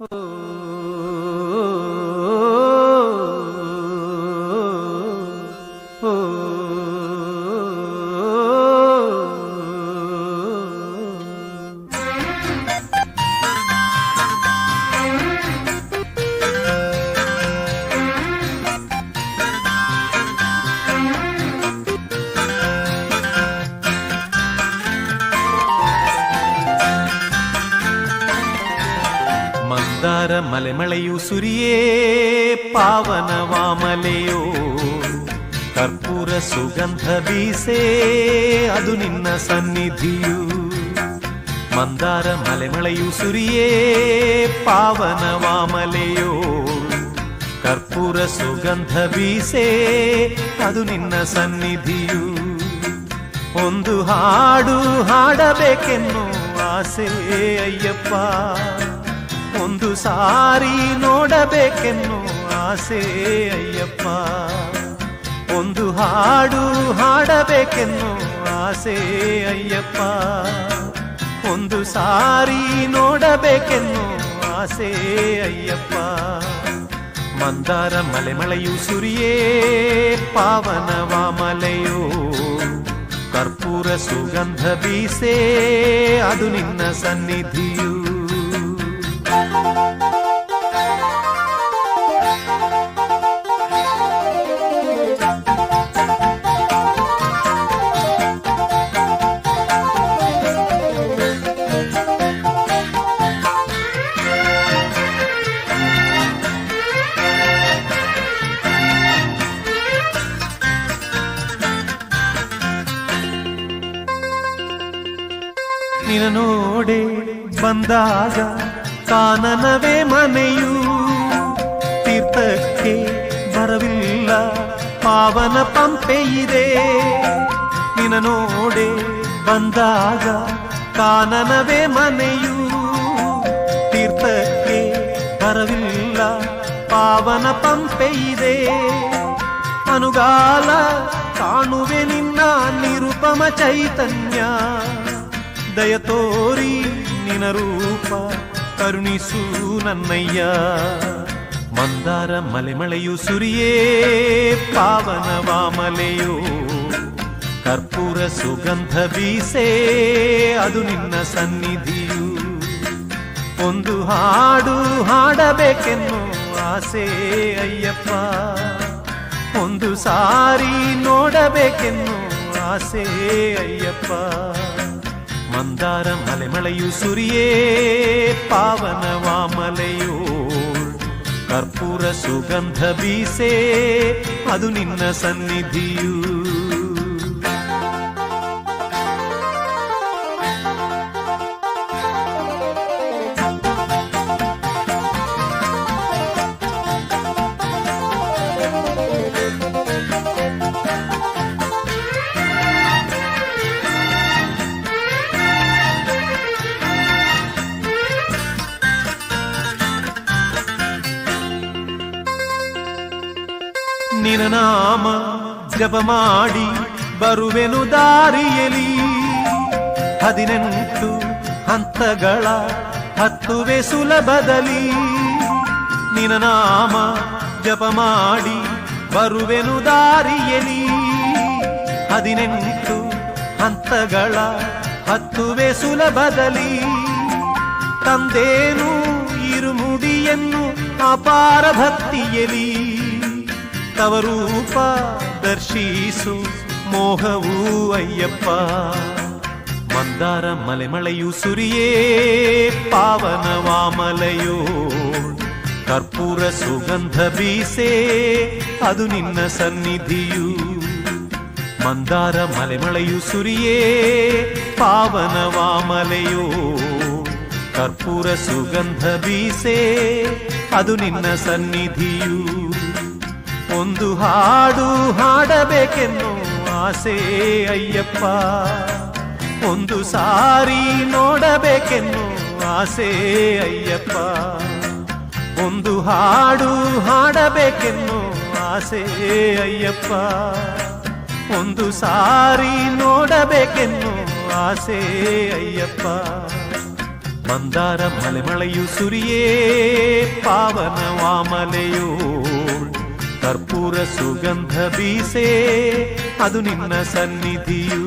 Oh. Mandara ಮಲೆಮಳೆಯು ಸುರಿಯೇ ಪಾವನವಾಮಲೆಯೋ ಕರ್ಪೂರ ಸುಗಂಧ ಬೀಸೇ, ಅದು ನಿನ್ನ ಸನ್ನಿಧಿಯು. ಮಂದಾರ ಮಲೆಮಳೆಯು ಸುರಿಯೇ ಪಾವನವಾಮಲೆಯೋ ಕರ್ಪೂರ ಸುಗಂಧ ಬೀಸೇ, ಅದು ನಿನ್ನ ಸನ್ನಿಧಿಯು. ಒಂದು ಹಾಡು ಹಾಡಬೇಕೆನ್ನು ಆಸೆ, ಅಯ್ಯಪ್ಪ. ಒಂದು ಸಾರಿ ನೋಡಬೇಕೆನ್ನು ಆಸೆ ಅಯ್ಯಪ್ಪ. ಒಂದು ಹಾಡು ಹಾಡಬೇಕೆನ್ನು ಆಸೆ ಅಯ್ಯಪ್ಪ. ಒಂದು ಸಾರಿ ನೋಡಬೇಕೆನ್ನು ಆಸೆ ಅಯ್ಯಪ್ಪ. ಮಂದಾರ ಮಲೆಮಳೆಯು ಸುರಿಯೇ ಪಾವನವಾಮಲೆಯೋ ಕರ್ಪೂರ ಸುಗಂಧ ಬೀಸೇ, ಅದು ನಿನ್ನ ಸನ್ನಿಧಿಯು. ನಿನ ನೋಡೆ ಬಂದಾಗ ಕಾನನವೇ ಮನೆಯು. ತೀರ್ಥಕ್ಕೆ ಬರವಿಲ್ಲ, ಪಾವನ ಪಂಪೆ ಇದೆ. ನಿನ ನೋಡೆ ಬಂದಾಗ ಕಾನನವೇ ಮನೆಯು. ತೀರ್ಥಕ್ಕೆ ಬರವಿಲ್ಲ, ಪಾವನ ಪಂಪೆ ಇದೆ. ಅನುಗಾಲ ಕಾಣುವೆ ನಿನ್ನ ನಿರುಪಮ ಚೈತನ್ಯ. ದಯ ತೋರಿ ನಿನ ರೂಪ, ಕರುಣಿಸು ನನ್ನಯ್ಯ. ಮಂದಾರ ಮಲೆಮಳೆಯು ಸುರಿಯೇ ಪಾವನವಾಮಲೆಯೋ ಕರ್ಪೂರ ಸುಗಂಧ ಬೀಸೇ, ಅದು ನಿನ್ನ ಸನ್ನಿಧಿಯು. ಒಂದು ಹಾಡು ಹಾಡಬೇಕೆನ್ನು ಆಸೆ ಅಯ್ಯಪ್ಪ. ಒಂದು ಸಾರಿ ನೋಡಬೇಕೆನ್ನು ಆಸೆ ಅಯ್ಯಪ್ಪ. ಮಂದಾರ ಮಲೆಮಳೆಯು ಸುರಿಯೇ ಪಾವನವಾಮಲೆಯೋ ಕರ್ಪೂರ ಸುಗಂಧ ಬೀಸೇ ಅದು ನಿನ್ನ ಸನ್ನಿಧಿಯು ನಿನ ನಾಮ ಜಪ ಮಾಡಿ ಬರುವೆನು ದಾರಿಯಲಿ. ಹದಿನೆಂಟು ಹಂತಗಳ ಹತ್ತುವೆ ಸುಲಭದಲ್ಲಿ. ನಿನ ನಾಮ ಜಪ ಮಾಡಿ ಬರುವೆನು ದಾರಿಯಲಿ. ಹದಿನೆಂಟು ಹಂತಗಳ ಹತ್ತುವೆ ಸುಲಭದಲ್ಲಿ. ತಂದೇನು ಇರುಮುಡಿಯನ್ನು ಅಪಾರ ಭಕ್ತಿಯಲಿ ತವರೂಪ ದರ್ಶಿಸು ಮೋಹವು ಅಯ್ಯಪ್ಪ. ಮಂದಾರ ಮಲೆಮಳೆಯು ಸುರಿಯೇ, ಪಾವನವಾಮಲೆಯೋ ಕರ್ಪೂರ ಸುಗಂಧ ಬೀಸೇ, ಅದು ನಿನ್ನ ಸನ್ನಿಧಿಯು. ಮಂದಾರ ಮಲೆಮಳೆಯು ಸುರಿಯೇ, ಪಾವನವಾಮಲೆಯೋ ಕರ್ಪೂರ ಸುಗಂಧ ಬೀಸೇ, ಅದು ನಿನ್ನ ಸನ್ನಿಧಿಯು. ಒಂದು ಹಾಡು ಹಾಡಬೇಕೆನ್ನು ಆಸೆ ಅಯ್ಯಪ್ಪ. ಒಂದು ಸಾರಿ ನೋಡಬೇಕೆನ್ನು ಆಸೆ ಅಯ್ಯಪ್ಪ. ಒಂದು ಹಾಡು ಹಾಡಬೇಕೆನ್ನು ಆಸೆ ಅಯ್ಯಪ್ಪ. ಒಂದು ಸಾರಿ ನೋಡಬೇಕೆನ್ನು ಆಸೆ ಅಯ್ಯಪ್ಪ. ಮಂದಾರ ಮಲೆಮಳೆಯು ಸುರಿಯೇ ಪಾವನ ವಾಮಲೆಯೋಳ್ ಕರ್ಪೂರ ಸುಗಂಧ ಬೀಸೆ ಅದು ನಿನ್ನ ಸನ್ನಿಧಿಯು